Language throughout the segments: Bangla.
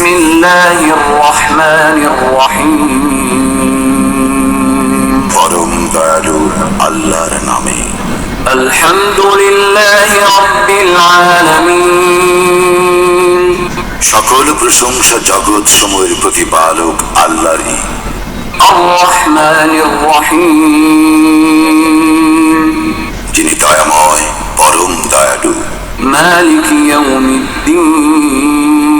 بسم الله الرحمن الرحيم পরম দয়ালু আল্লাহর নামে الحمد لله رب العالمين সকল প্রশংসা জগৎ সময়ের প্রতিপালক আল্লাহরই الرحمن الرحيم যিনি দয়াময় পরম দয়ালু مالك يوم الدين কর্মফল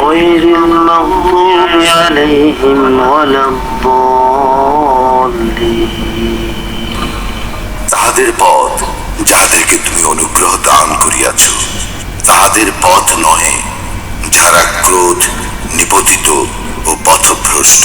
غير المغضوب عليهم ولا الضالين তাহাদের পথ যাহাদেরকে তুমি অনুগ্রহ দান করিয়াছ তাহাদের পথ নহে যারা ক্রোধ নিপতিত ও পথভ্রষ্ট